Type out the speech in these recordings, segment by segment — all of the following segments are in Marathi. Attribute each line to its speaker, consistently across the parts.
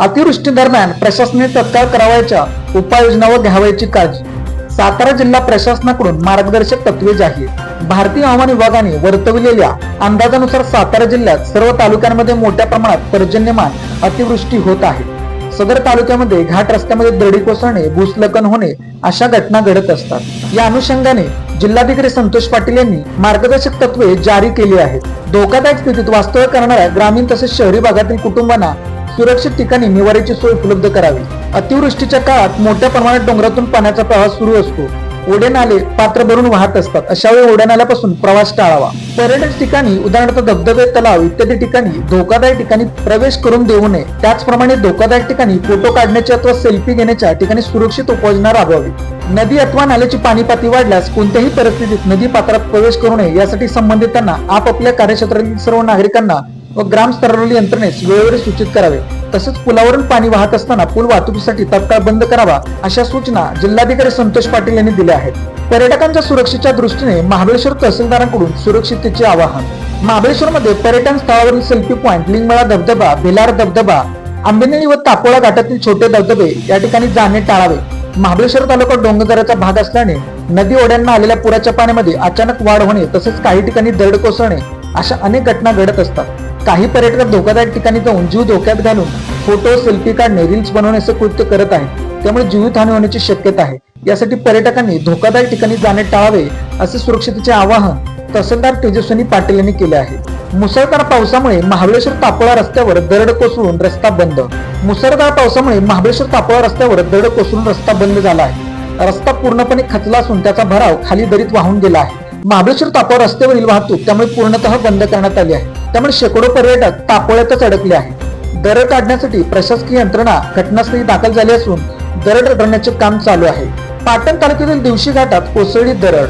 Speaker 1: अतिवृष्टी दरम्यान प्रशासनाने तत्काळ करावयाच्या उपाययोजना व घ्यावयाची काळजी. सातारा जिल्हा प्रशासनाकडून मार्गदर्शक तत्वे जाहीर. भारतीय हवामान विभागाने वर्तविलेल्या अंदाजानुसार सातारा जिल्ह्यात सर्व तालुक्यांमध्ये मोठ्या प्रमाणात पर्जन्यमान अतिवृष्टी होत आहे. सदर तालुक्यामध्ये घाट रस्त्यामध्ये दरडी कोसळणे भूस्खलन होणे अशा घटना घडत असतात. या अनुषंगाने जिल्हाधिकारी संतोष पाटील यांनी मार्गदर्शक तत्वे जारी केली आहेत. धोकादायक स्थितीत वास्तव्य करणाऱ्या ग्रामीण तसेच शहरी भागातील कुटुंबांना सुरक्षित ठिकाणी निवाऱ्याची सोय उपलब्ध करावी. अतिवृष्टीच्या काळात मोठ्या प्रमाणात डोंगरातून पाण्याचा प्रवास सुरू असतो. ओढे नाले पात्र भरून वाहत असतात. अशा वेळी ओढ्या नाल्यापासून प्रवास टाळावा. पर्यटन ठिकाणी उदाहरणार्थ धबधबे तलाव इत्यादी ठिकाणी धोकादायक ठिकाणी प्रवेश करून देऊ नये. त्याचप्रमाणे धोकादायक ठिकाणी फोटो काढण्याची अथवा सेल्फी घेण्याच्या ठिकाणी सुरक्षित उपाययोजना राबवावी. नदी अथवा नाल्याची पाणी पातळी वाढल्यास कोणत्याही परिस्थितीत नदी पात्रात प्रवेश करू नये. यासाठी संबंधितांना आपापल्या कार्यक्षेत्रातील सर्व नागरिकांना व ग्रामस्तरावरील यंत्रणेस वेळोवेळी सूचित करावे. तसेच पुलावरून पाणी वाहत असताना पूल वाहतुकीसाठी तत्काळ बंद करावा अशा सूचना जिल्हाधिकारी संतोष पाटील यांनी दिल्या आहेत. पर्यटकांच्या सुरक्षेच्या दृष्टीने महाबळेश्वर तहसीलदारांकडून सुरक्षिततेचे आवाहन. महाबळेश्वर मध्ये पर्यटन स्थळावरील सेल्फी पॉइंट लिंगमळा धबधबा भिलार धबधबा आंबेनळी व तापोळा घाटातील छोटे धबधबे या ठिकाणी जाणे टाळावे. महाबळेश्वर तालुका डोंगरदऱ्याचा भाग असल्याने नदी ओढ्यांना आलेल्या पुराच्या पाण्यामध्ये अचानक वाढ होणे तसेच काही ठिकाणी दरड कोसळणे अशा अनेक घटना घडत असतात. काही पर्यटक धोकादायक ठिकाणी जाऊन जीव धोक्यात घालून फोटो सेल्फी काढणे रील्स बनवण्याचे कृत्य करत आहेत. त्यामुळे जीवितहानी होण्याची शक्यता आहे. यासाठी पर्यटकांनी धोकादायक ठिकाणी जाणे टाळावे असे सुरक्षितेचे आवाहन तहसीलदार तेजस्विनी पाटील यांनी केले आहे. मुसळधार पावसामुळे महाबळेश्वर तापोळा रस्त्यावर दरड कोसळून रस्ता बंद. मुसळधार पावसामुळे महाबळेश्वर तापोळा रस्त्यावर दरड कोसळून रस्ता बंद झाला आहे. रस्ता पूर्णपणे खचला असून त्याचा भराव खाली दरीत वाहून गेला आहे. महाबळेश्वर तापोळा रस्त्यावरील वाहतूक त्यामुळे पूर्णतः बंद करण्यात आली आहे. त्यामुळे शेकडो पर्यटक तापोळ्यातच अडकले आहेत. दरड काढण्यासाठी प्रशासकीय यंत्रणा घटनास्थळी दाखल झाली असून दरड रडण्याचे काम चालू आहे. पाटण तालुक्यातील दिवशी घाटात कोसळली दरड.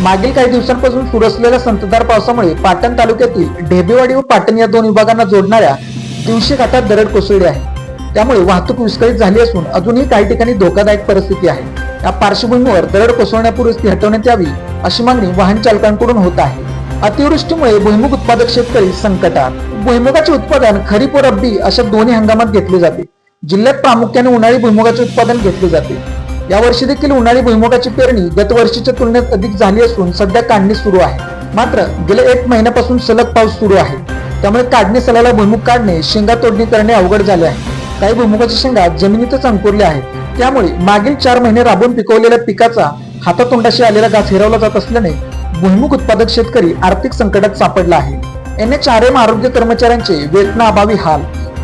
Speaker 1: मागील काही दिवसांपासून सुरू असलेल्या संततधार पावसामुळे पाटण तालुक्यातील ढेबेवाडी व पाटण या दोन विभागांना जोडणाऱ्या दिवशी घाटात दरड कोसळली आहे. त्यामुळे वाहतूक विस्कळीत झाली असून अजूनही काही ठिकाणी धोकादायक परिस्थिती आहे. या पार्श्वभूमीवर दरड कोसळण्यापूर्वीच ती हटवण्यात यावी अशी मागणी वाहन चालकांकडून होत आहे. अतिवृष्टीमुळे भुईमुग उत्पादक शेतकरी संकटात. भुईमुगाचे उत्पादन खरीप व रब्बी अशा दोन्ही हंगामात घेतले जाते. जिल्ह्यात प्रामुख्याने उन्हाळी भुईमुगाचे उत्पादन घेतले जाते. या वर्षी देखील उन्हाळी भुईमुगाची पेरणी गतवर्षीच्या तुलनेत अधिक झाली असून सध्या काढणी सुरू आहे. मात्र गेल्या एक महिन्यापासून सलग पाऊस सुरू आहे. त्यामुळे काढणी सलाला भुईमुग काढणे शेंगा तोडणी करणे अवघड झाले आहे. काही भुईमुगाच्या शेंगा जमिनीतच अंकुरल्या आहेत. त्यामुळे मागील चार महिने राबून पिकवलेल्या पिकाचा हातातोंडाशी आलेला घास हिरवला जात असल्याने भुईमुग उत्पादक शेतकरी आर्थिक संकटात सापडला आहे. एन एच आर एम आरोग्य कर्मचाऱ्यांचे वेतनाअभावी हाल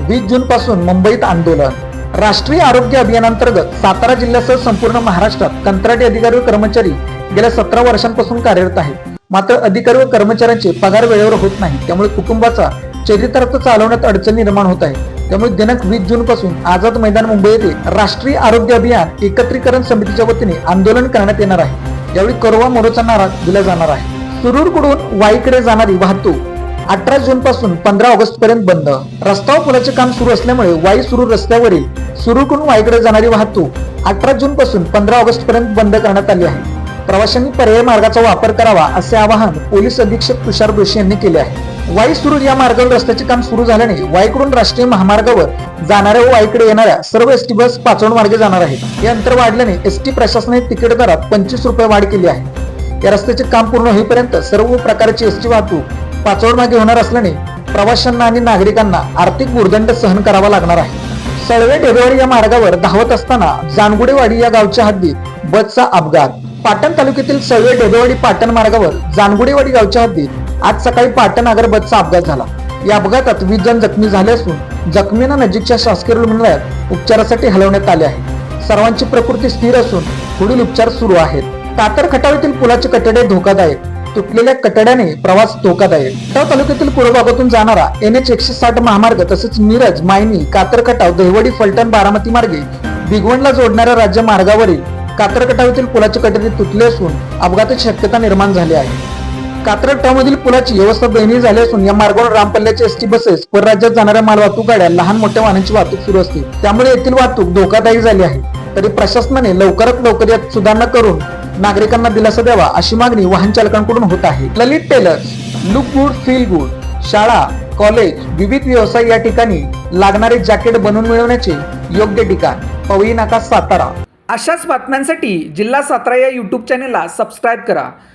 Speaker 1: वीस जून पासून मुंबईत आंदोलन. राष्ट्रीय आरोग्य अभियानांतर्गत सातारा जिल्ह्यासह संपूर्ण महाराष्ट्रात कंत्राटी अधिकारी व कर्मचारी गेल्या सतरा वर्षांपासून कार्यरत आहेत. मात्र अधिकारी व कर्मचाऱ्यांचे पगार वेळेवर होत नाही त्यामुळे कुटुंबाचा चरितार्थ चालवण्यात अडचण निर्माण होत आहे. त्यामुळे दिनांक वीस जून पासून आझाद मैदान मुंबई येथे राष्ट्रीय आरोग्य अभियान एकत्रीकरण समितीच्या वतीने आंदोलन करण्यात येणार आहे. यावेळी करवा मोरोचा नारा दिला जाणार आहे. सुरूरकडून वाईकडे जाणारी वाहतूक अठरा जून पासून पंधरा ऑगस्ट पर्यंत बंद. रस्ता पुलाचे काम सुरू असल्यामुळे वाई सुरू रस्त्यावरील सुरूकडून वाईकडे जाणारी वाहतूक अठरा जून पासून पंधरा ऑगस्ट पर्यंत बंद करण्यात आली आहे. प्रवाशांनी पर्याय मार्गाचा वापर करावा असे आवाहन पोलीस अधीक्षक तुषार जोशी यांनी केले आहे. वाई सुरू या मार्गावर रस्त्याचे काम सुरू झाल्याने वाईकडून राष्ट्रीय महामार्गावर जाणाऱ्या व वाईकडे येणाऱ्या सर्व एसटी बस पाचवड मार्गे जाणार आहेत. या अंतर वाढल्याने एसटी प्रशासनाने तिकीट दरात पंचवीस रुपये वाढ केली आहे. या रस्त्याचे काम पूर्ण होईपर्यंत सर्व प्रकारची एसटी वाहतूक पाचवड मागे होणार असल्याने प्रवाशांना आणि नागरिकांना आर्थिक भूर्दंड सहन करावा लागणार आहे. सळवे ढेरेवाडी या मार्गावर धावत असताना जानगुडेवाडी या गावच्या हद्दीत बसचा अपघात. पाटण तालुक्यातील सळवे ढेरेवाडी पाटण मार्गावर जानगुडेवाडी गावच्या हद्दीत आज सकाळी पाटण आगर बसचा अपघात झाला. या अपघातात वीस जण जखमी झाले असून जखमींना नजीकच्या शासकीय रुग्णालयात उपचारासाठी हलवण्यात आले आहे. सर्वांची प्रकृती स्थिर असून पुढील उपचार सुरू आहेत. कातर खटाव पुलाचे कटडे धोकादायक. तुटलेल्या कटड्याने प्रवास धोकादायक. खटाव तालुक्यातील पूर्व जाणारा एन एच एकशे साठ महामार्ग तसेच मिरज मायनी कातर खटाव दहिवडी फलटण बारामती मार्गे बिगवणला जोडणाऱ्या राज्य मार्गावरील कात्रकटावतील पुलाची कटडे तुटली असून अपघाताची शक्यता निर्माण झाली आहे. कात्रकटावमधील पुलाची व्यवस्था दयनीय झाली असून या मार्गावर रामपल्ल्याच्या एसटी बसेस परराज्यात जाणाऱ्या मालवाहतूक गाड्या लहान मोठ्या वाहनांची वाहतूक सुरू असते. त्यामुळे येथील वाहतूक धोकादायी झाली आहे. तरी प्रशासनाने लवकरात लवकर यात सुधारणा करून नागरिकांना दिलासा द्यावा अशी मागणी वाहन चालकांकडून होत आहे. Lalit tailors look good feel good. शाळा कॉलेज विविध व्यवसाय या ठिकाणी लागणारे जॅकेट बनवून मिळवण्याचे योग्य ठिकाण. पवई नाका सातारा. अशाच बातम्यांसाठी जिल्हा सातारा या यूट्यूब चॅनेलला सबस्क्राईब करा.